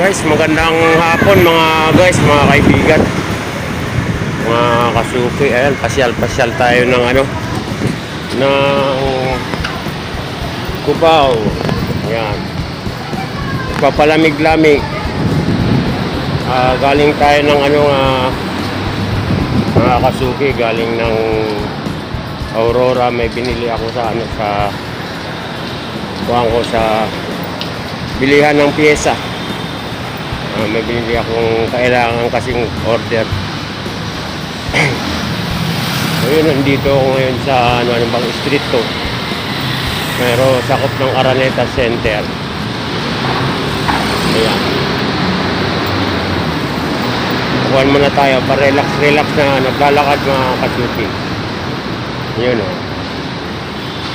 Guys, magandang hapon mga guys, mga kaibigan. Mga kasuki, ayan, pasyal-pasyal tayo ng ano, ng Cubao. Ayan. Papalamig-lamig. Ah, galing tayo ng ano, ah, mga kasuki, galing ng Aurora. May binili ako sa ano, sa kuhaan ko sa bilihan ng pyesa. Ah, may binili akong kailangan kasing order. Ngayon, nandito ako ngayon sa ano, ano bang street to. Pero sakop ng Araneta Center. Ayan. Kuhan muna tayo, pa-relax-relax na naglalakad mga kasuki. Yun o.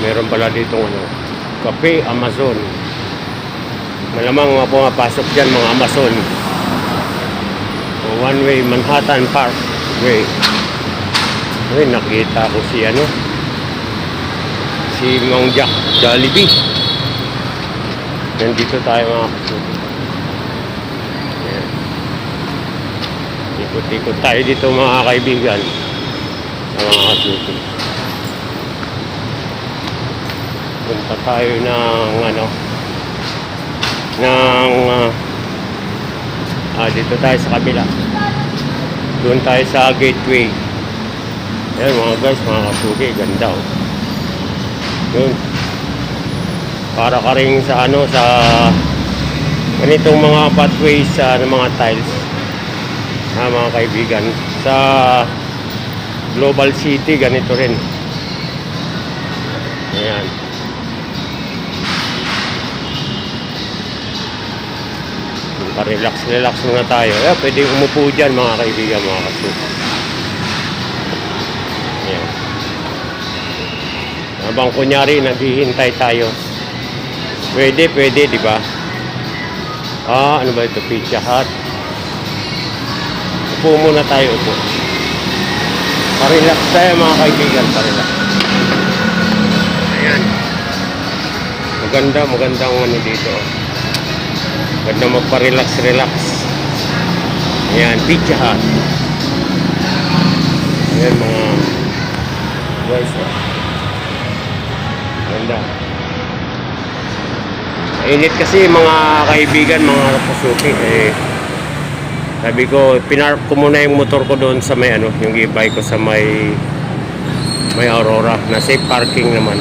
Meron pala dito ano, Cafe Amazon. Malamang mga pumapasok dyan mga Amazon. One way Manhattan Park Way. Ay, nakita ko si ano. Si Mang Jack Jollibee. Nandito tayo mga. Ayan. Ikot-ikot tayo dito mga kaibigan. Sa mga kasuki. Punta tayo ng ano ng ah, ah, dito tayo sa kabila. Doon tayo sa gateway. Yan mga guys mga kasuki ganda oh. Yun. Para ka rin sa ano sa ganitong mga pathways sa ng mga tiles. Ha mga kaibigan. Sa global city ganito rin. Ayan Pa-relax, relax muna tayo. Eh, pwede umupo dyan mga kaibigan, mga kasuka. Ayan. Habang kunyari, naghihintay tayo. Pwede, pwede, di ba? Ah, ano ba ito? Pizza Hut. Upo muna tayo, upo. Pa-relax tayo mga kaibigan, pa-relax. Ayan. Maganda, magandang ano dito. oh. Ganda magpa-relax, relax. Ayan, Pizza Hut. Ayan mga guys. Oh. Ganda. Mainit kasi mga kaibigan, mga kasuki. Eh, sabi ko, pinark ko muna yung motor ko doon sa may ano, yung e-bike ko sa may may Aurora na safe parking naman.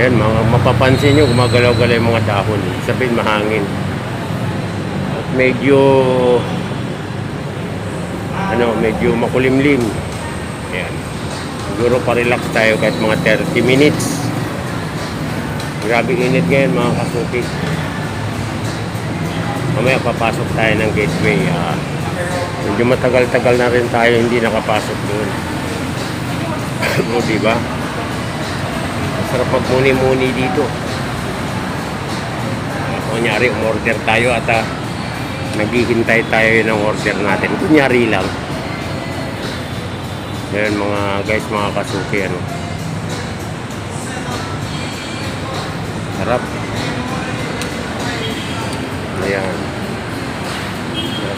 Ayan, mga mapapansin nyo, gumagalaw-galaw yung mga dahon. Sabihin, mahangin. At medyo, ano, medyo makulimlim. Ayan. Siguro pa-relax tayo kahit mga 30 minutes. Grabe init ngayon mga kasuki. Mamaya papasok tayo ng gateway. Ah, medyo matagal-tagal na rin tayo hindi nakapasok doon. o, diba? Sarap magmuni-muni dito. Kunyari, umorder tayo at ah, naghihintay tayo ng order natin. Kunyari lang. Yan mga guys, mga kasuki, ano. Sarap. Ayan.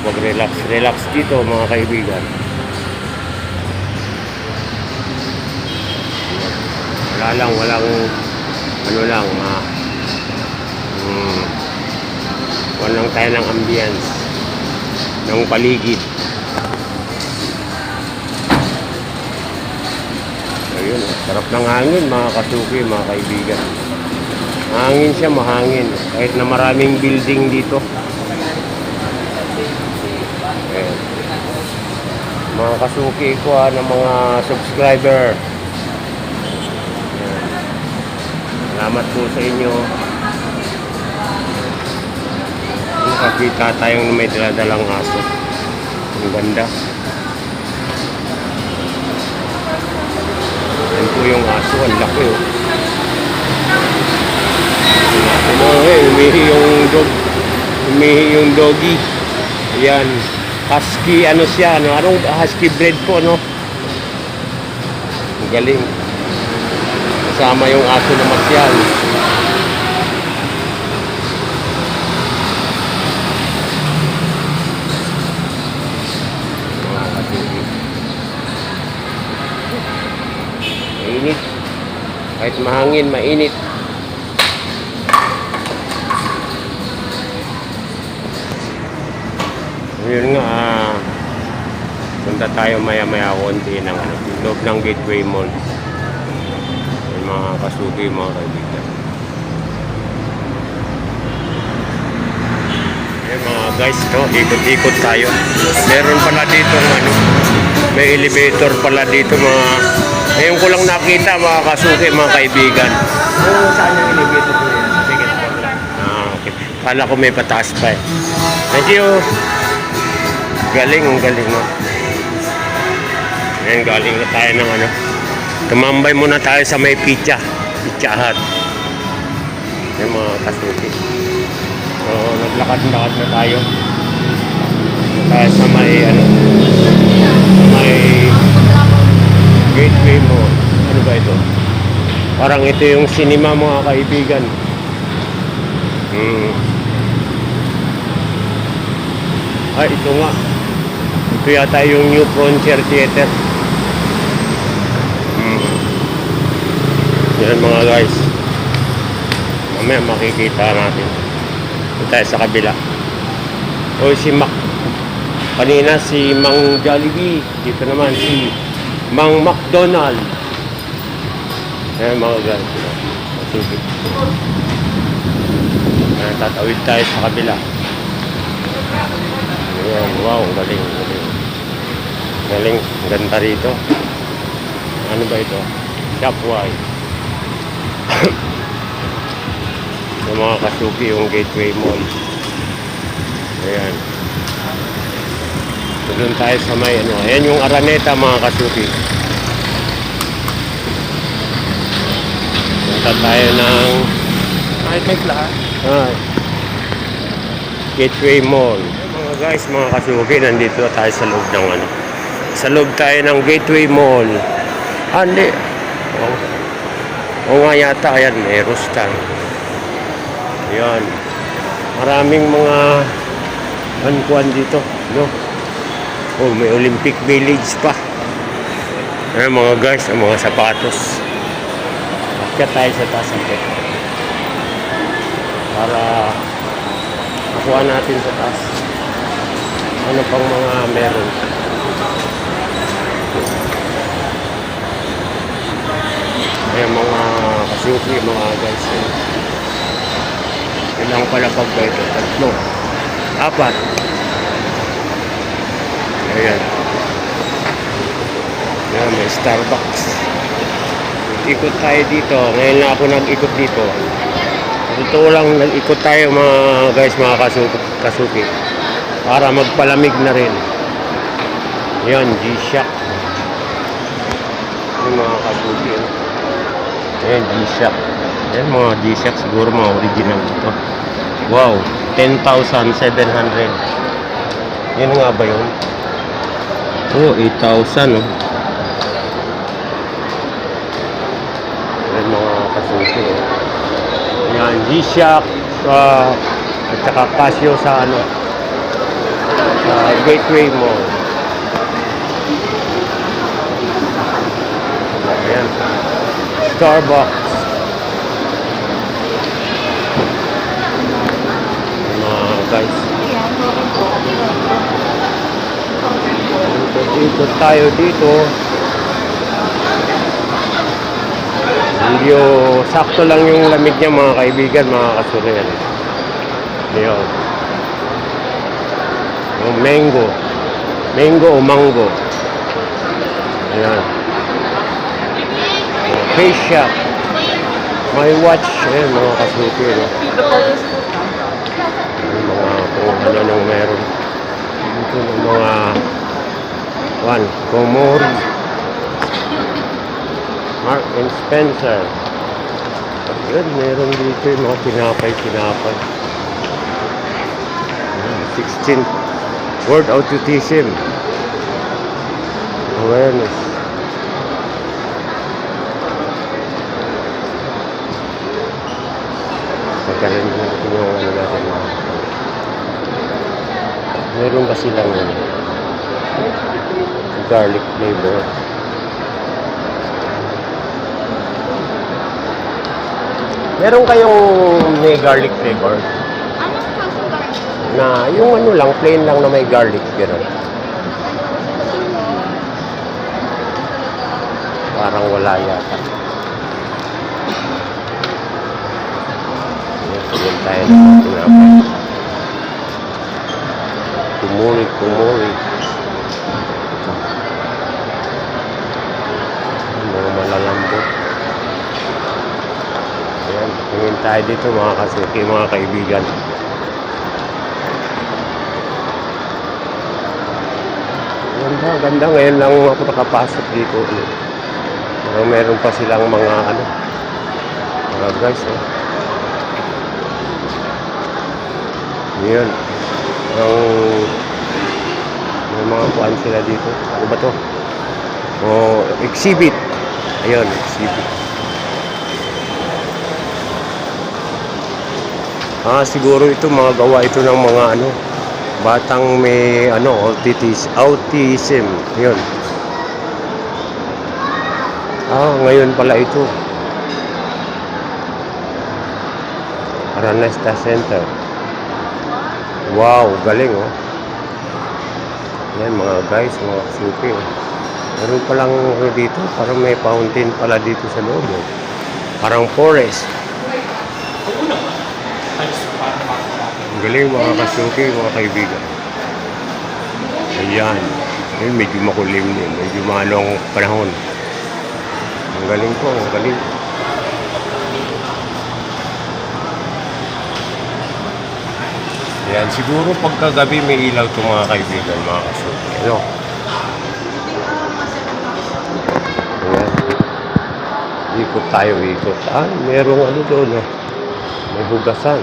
Mag-relax, relax dito mga kaibigan. Wala lang, walang ano lang, ma um, walang tayo ng ambience ng paligid. Ayun, sarap ng hangin mga kasuki, mga kaibigan. Hangin siya, mahangin. Kahit na maraming building dito. Mga kasuki ko ha, ng mga subscriber. Salamat po sa inyo. Nakakita tayong may daladalang aso. Ang ganda. Yan po yung aso. Ang laki oh. Ano eh, umihi yung dog. Umihi yung doggy. Yan. Husky, ano siya, ano? Anong husky breed po, no? Ang galing Kasama yung aso na martial. Mainit. Kahit mahangin, mainit. Yun nga, ah, punta tayo maya-maya konti ng ano, loob ng Gateway Mall. Mga kasuki, mga kaibigan. Ayan mga guys, no, ikot-ikot tayo. Meron pala dito ano, may elevator pala dito mga ngayon ko lang nakita mga kasuki, mga kaibigan. Oo, saan yung elevator ko floor lang. Ah, okay. Kala ko may pataas pa eh. Medyo galing, ang galing mo. Ayan, galing na tayo ng ano. Tumambay muna tayo sa may pizza. Pizza Hut. Yung mga kasuki. So, naglakad-lakad na tayo. Tayo sa may ano. Sa may gateway mo. Ano ba ito? Parang ito yung cinema mga kaibigan. Hmm. Ay, ito nga. Ito yata yung New Frontier Theater. Yan mga guys. Mamaya makikita natin. Ito sa kabila. O si Mac. Kanina si Mang Jollibee. Dito naman si Mang McDonald. Ayan mga guys. Sige. Ayan, tatawid tayo sa kabila. Ayan, wow, galing, galing. Galing, ganda rito. Ano ba ito? Shopwise. Yung mga kasuki, yung Gateway Mall. Ayan. So, doon tayo sa may ano. Ayan yung Araneta mga kasuki. Punta tayo ng Kahit may lahat. Ah, Gateway Mall. Mga guys, mga kasuki, nandito tayo sa loob ng ano. Sa loob tayo ng Gateway Mall. Ah, hindi. Oh. Oo nga yata, ayan, may Rustan. Ayan. Maraming mga ankuan dito, no? Oh, may Olympic Village pa. Ayan mga guys, ang mga sapatos. Akyat tayo sa taas akyat para makuha natin sa taas ano pang mga meron ayan mga kasuki mga guys eh. ilang palapag ba ito tatlo apat ayan ayan may starbucks ikot tayo dito ngayon na ako nag-ikot dito Totoo lang, nag-ikot tayo mga guys, mga kasuki, kasuki para magpalamig na rin. Yan, G-Shock. Yung mga kasuki. oh. Yan, G-Shock. Yan, mga G-Shock siguro mga original ito. Wow, 10,700. Yan nga ba yun? Oh, 8,000 oh. Yan mga kasuki oh. Yan, G-Shock uh, at saka Casio sa ano sa Gateway Mall. Ayan. Starbucks. Mga guys. Ikot tayo dito. Medyo sakto lang yung lamig niya mga kaibigan, mga kasulian. Yun. Yung mango. Mango o mango. Ayan. Face shop. My watch. Ayan, mga kasuki. No? Yung mga kung ano meron. Dito ng mga one, Komori. Mark and Spencer. Yun, meron dito yung mga pinapay-pinapay. Ayan, 16th World Autism Awareness. Magkaroon din ano natin yung ano natin. Meron ba silang garlic flavor? Meron kayong may garlic flavor? Anong kaso? Na yung ano lang, plain lang na may garlic. Ganun. Parang wala yata. Tayo ng tinapay. Kumuri, kumuri. Ayan, Mga malalambot. Ayan, tingin tayo dito mga kasuki, mga kaibigan. Ganda, ganda. Ngayon lang ako nakapasok dito. Ano. Meron pa silang mga ano. Mga guys, oh. Yan. Ang may mga kuan sila dito. Ano ba to? Oh, exhibit. Ayun, exhibit. Ah, siguro ito mga gawa ito ng mga ano, batang may ano, autism, autism. 'Yun. Ah, ngayon pala ito. Aranesta Center. Wow, galing oh. Yan mga guys, mga suki. Oh. Meron palang ano dito, parang may fountain pala dito sa loob. Oh. Parang forest. Ang galing mga kasuki, mga kaibigan. Ayan. Ayun, medyo makulim din. Medyo manong panahon. Ang galing po, ang galing. Ayan, siguro pagkagabi may ilaw itong mga kaibigan, mga kasuki. Ano? Ayan. Ikot tayo, ikot. Ah, merong ano doon, oh. May hugasan.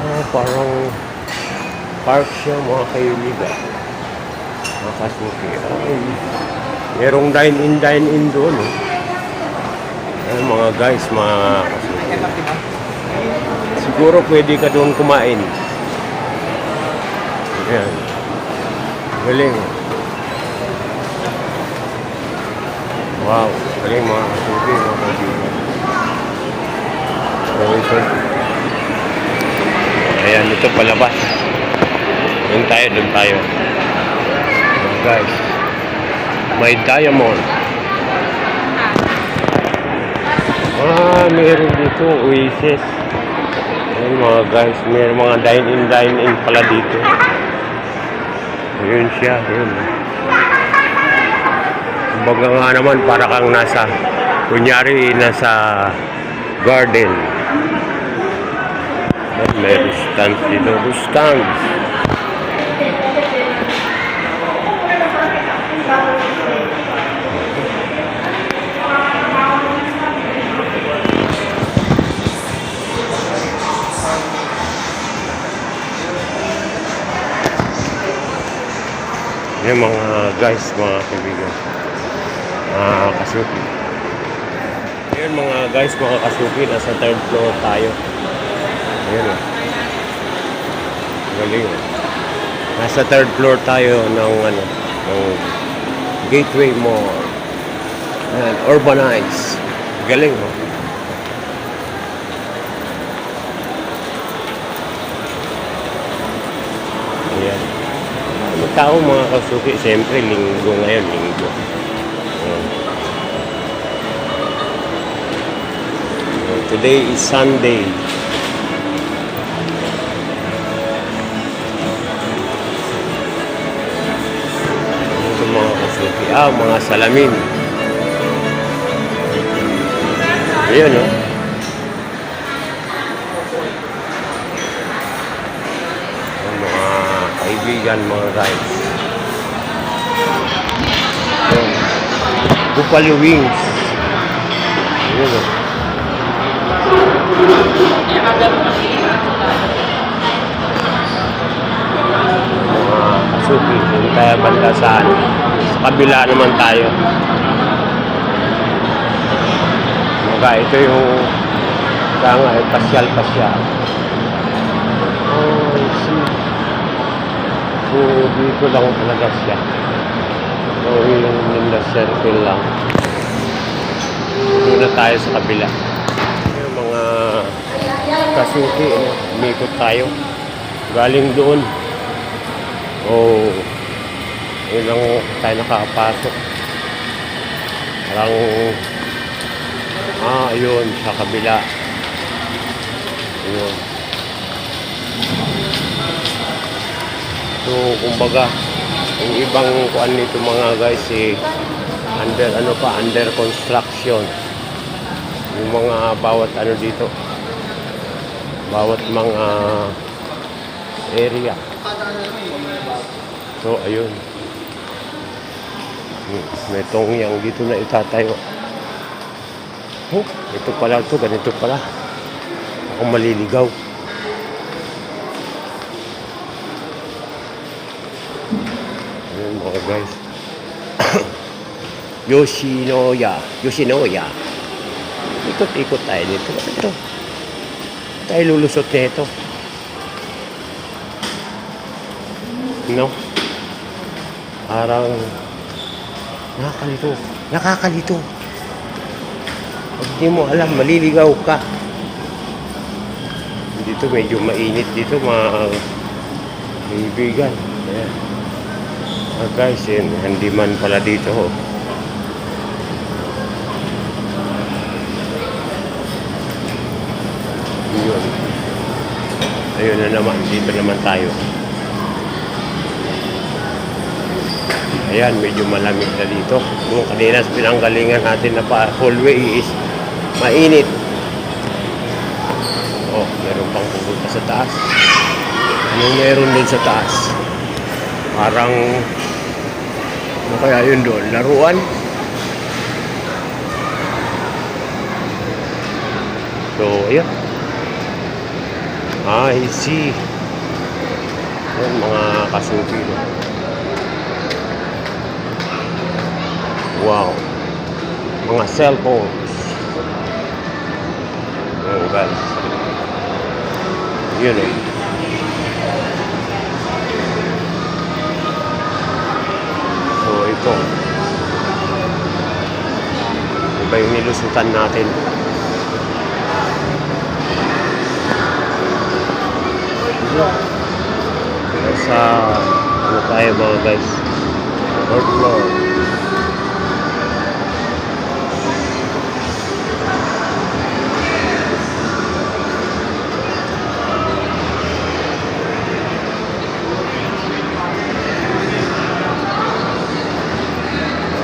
Ah, parang park siya mga kaibigan. Mga kasuki. Ay, merong dine-in, dine-in doon. Oh. Ay, mga guys, mga kasuki. Siguro pwede ka doon kumain. Ayan. Galing. Wow, galing mga kasuki, mga. So, ito. Ayan, ito palabas. Doon tayo, doon tayo. Guys. May diamond. Ah, meron dito, Oasis. Ayan mga guys, meron mga dine-in, dine-in pala dito. Ayun siya, ayun. Kumbaga nga naman, para kang nasa, kunyari, nasa garden. Ayan, may restaurant dito, restaurant. Yan mga guys, mga kaibigan. Mga kasuki. Yan mga guys, mga kasuki. Nasa third floor tayo. Ayan o. Galing o. Nasa third floor tayo ng ano, ng Gateway Mall. Ayan, urbanize. Galing o. Ayan. Ano tao mga kasuki? Siyempre, linggo ngayon, linggo. Today is Sunday. Ito mga kasuki. Ah, mga salamin. Ayan, no? Buffalo wings. Ayan, mga kasuki, hindi tayo banda saan. Sa kabila naman tayo. Mga ito yung kaya nga, pasyal-pasyal. Oh, I see. So, dito lang talaga siya. So, yung in the circle lang. Doon na tayo sa kabila. Yung mga kasuki, ano, umikot tayo. Galing doon. Oh, yun lang tayo nakapasok. Parang, ah, ayun, sa kabila. Ayun. So, kumbaga, yung ibang kuan nito mga guys, eh, under, ano pa, under construction. Yung mga bawat ano dito, bawat mga area. So, ayun. Hmm, May tongyang dito na itatayo. Oh, ito pala to, ganito pala. Ako maliligaw. Ayun mga guys. Yoshinoya. Yoshinoya. Ikot-ikot tayo dito. Ito. Tayo lulusot nito. No? Parang nakakalito. Nakakalito. Pag di mo alam, maliligaw ka. Dito medyo mainit dito mga kaibigan. Ayan. Ah, guys, yun, handyman pala dito. Oh. Yun. Ayun na naman, dito naman tayo. Ayan, medyo malamig na dito. Yung kanina sa pinanggalingan natin na pa hallway is mainit. Oh, meron pang pupunta sa taas. Anong meron din sa taas? Parang ano kaya yun doon? Laruan? So, ayun. Ah, I see. Yan, mga kasuki. No? Wow. Mga cellphones. Oh, guys. Yun eh. So, ito. Iba yung nilusutan natin. Sa ano tayo mga guys? Third floor.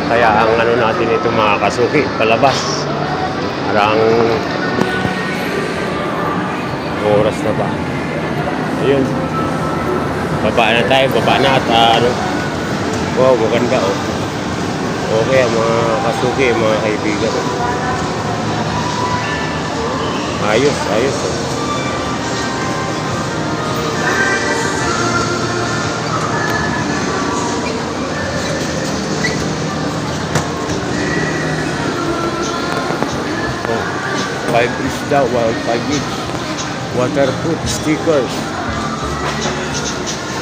Kaya ang ano natin ito mga kasuki, palabas. Parang oras na ba? Ayun. Baba na tayo, baba na at ah, ano. Wow, maganda oh. Okay, mga kasuki, mga kaibigan. Ayos, ayos oh. Oh, five each daw, well, five each. Waterproof stickers.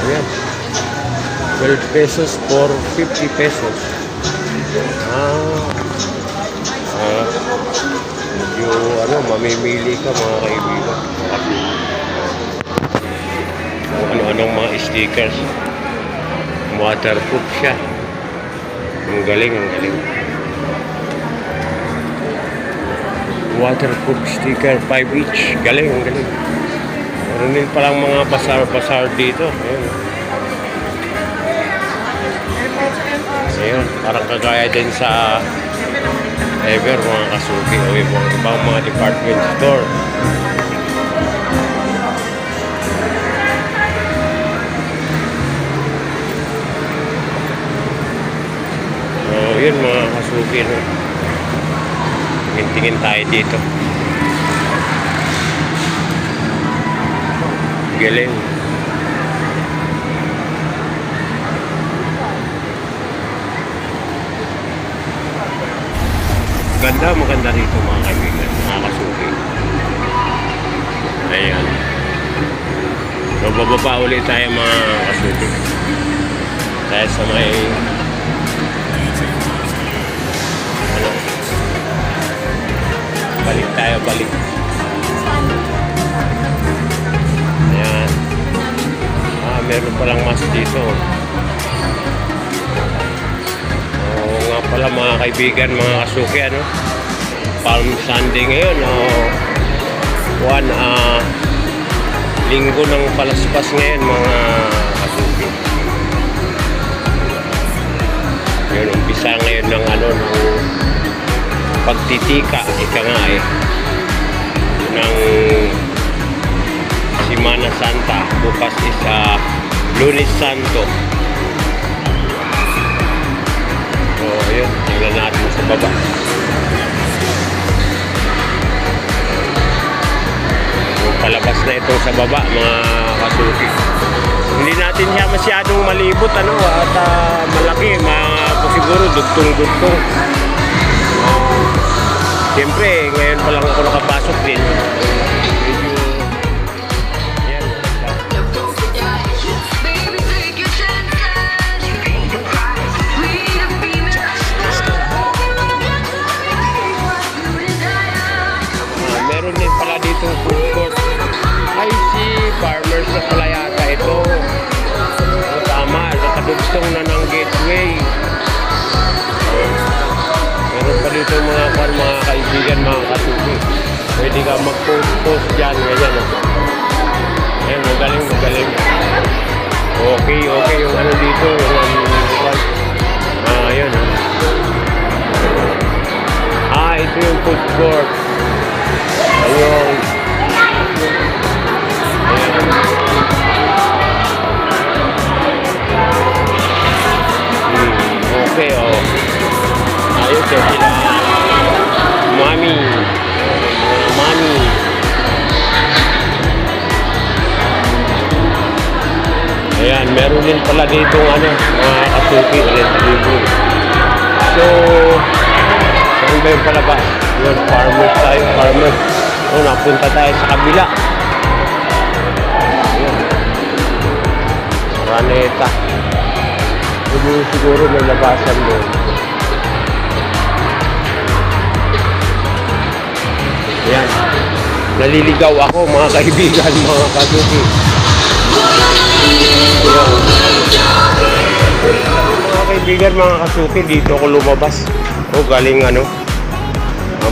Ayan. 12 pesos for 50 pesos. Ah. Ah. Medyo, ano, mamimili ka mga kaibigan. Kung ano-anong mga stickers. Waterproof siya. Ang galing, ang galing. Waterproof sticker, 5 each. Galing, ang galing. Meron din palang mga basar-basar dito. Ayun. Ayun, parang kagaya din sa Ever, mga kasuki o mga ibang mga department store. So, yun mga kasuki. No? Tingin tayo dito. Galing. Ganda, maganda rito mga kaibigan, mga kasuki. Ayan. So, bababa ulit tayo mga kasuki. Tayo sa may ano, tayo balik. Meron palang mas dito. Oo nga pala mga kaibigan, mga kasuki, ano? Palm Sunday ngayon, oh. One, ah, linggo ng palaspas ngayon, mga kasuki. Yun, umpisa ngayon ng ano, ng pagtitika, ika nga eh, ng Simana Santa. Bukas is ah, Lunes Santo. So, ayun, tingnan natin sa baba. Yung palabas na itong sa baba, mga kasuki. Hindi natin siya masyadong malibot, ano, at ah, malaki, mga siguro dugtong-dugtong. Uh, Siyempre, ngayon pa lang ako nakapasok din. Ka mag-post-post dyan, ganyan. Oh. Ayan, magaling, magaling. Okay, okay yung ano dito, yung ano. Ah, ayun. Oh. Ah, ito yung food court. Ayun. Hmm, okay, oh. Ayos eh sila. Mami. Mami. Ayan, meron din pala dito ano, mga kasuki ulit libre. So, saan ba yung palabas? Yun, farmers tayo, farmers. So, napunta tayo sa kabila. Ayan. Raneta. Siguro, siguro may labasan doon. Ayan. Naliligaw ako mga kaibigan, mga kasuki. Mga kaibigan, mga kasuki, dito ako lumabas. O, galing ano,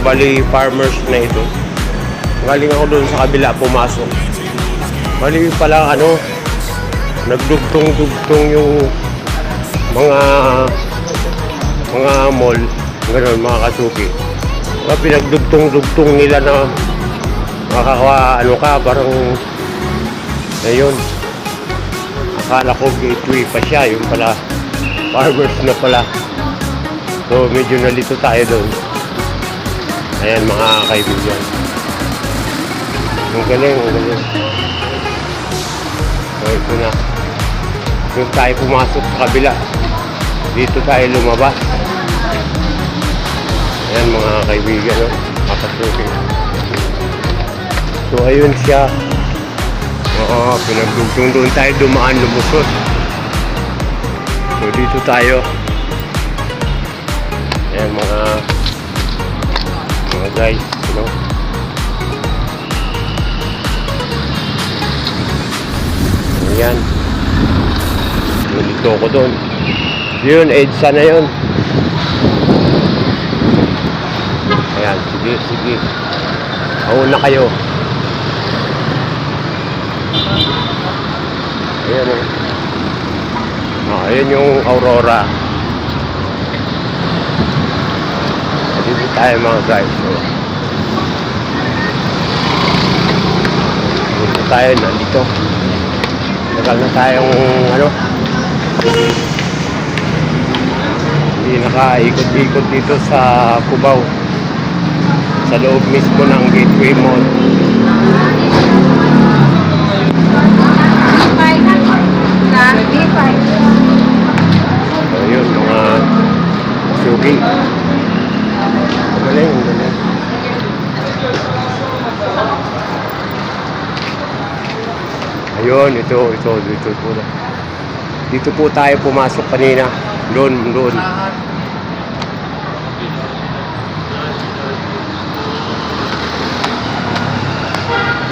bali farmers na ito. Galing ako doon sa kabila, pumasok. Bali pala ano, nagdugtong-dugtong yung mga mga mall, gano'n, mga kasuki. Mga pinagdugtong-dugtong nila na makakawa, ano ka, parang, ayun, akala ko gateway pa siya, yung pala, farmers na pala. So, medyo nalito tayo doon. Ayan, mga kaibigan. Ang galing, ang galing. So, ito na. Doon tayo pumasok sa kabila. Dito tayo lumabas. Ayan, mga kaibigan, no? Makasukin. So, ayun siya. Oo, pinagdugtong doon tayo dumaan lumusot. So, dito tayo. Ayan, mga mga guys, you know. Ayan. Nalito ko doon. Yun, EDSA na yun. Ayan, sige, sige. Mauna kayo. Ayan o. Ah, ayan yung Aurora. Dito tayo mga guys. So, dito tayo, nandito. Tagal na tayong ano. Hindi nakaikot-ikot dito sa Cubao. Sa loob mismo ng Gateway Mall. So yun, mga sugi. Galing, galing. Ayun, ito, ito, dito po. Dito po tayo pumasok kanina. Doon, doon.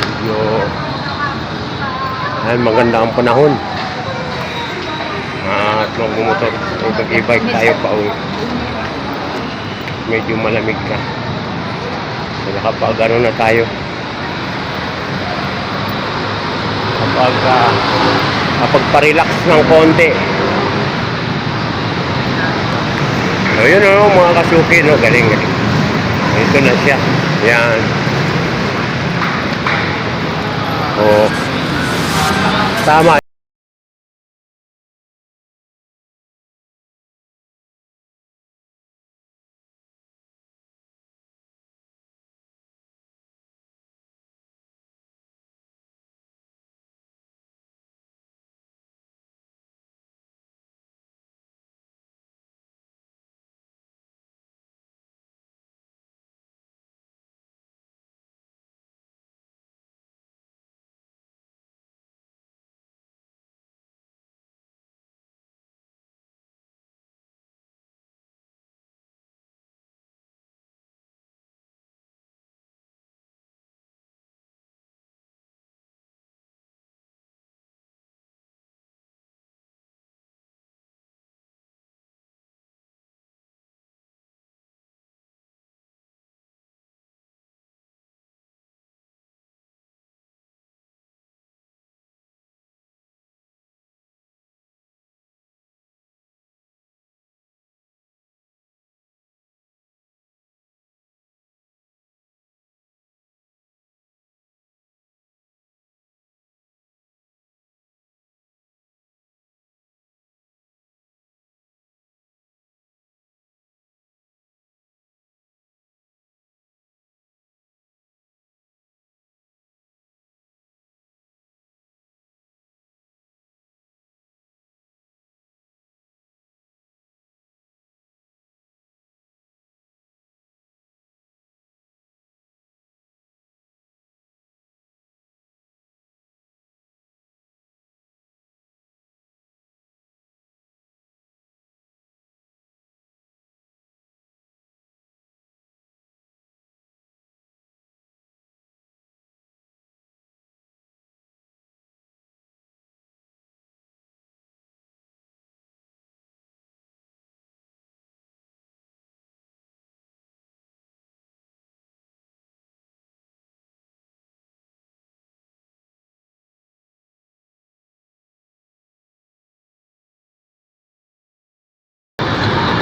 Medyo... Ayan, maganda ang panahon. At magmumotor, mag-e-bike tayo pa uwi. Medyo malamig na. So, nakapag ano na tayo. Kapag uh, kapag pa-relax ng konti. So, yun o, mga kasuki, no? Galing, galing. Ito na siya. Yan. Oh. Tama.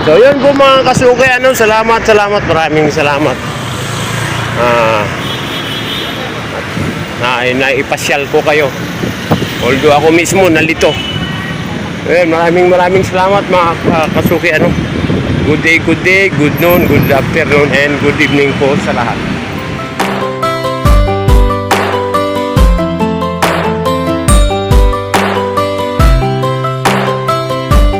So yun po mga kasuki, ano, salamat, salamat, maraming salamat. Ah, na, naipasyal ko kayo. Although ako mismo nalito. Ayun, maraming maraming salamat mga ka- kasuki, ano. Good day, good day, good noon, good afternoon, and good evening po sa lahat.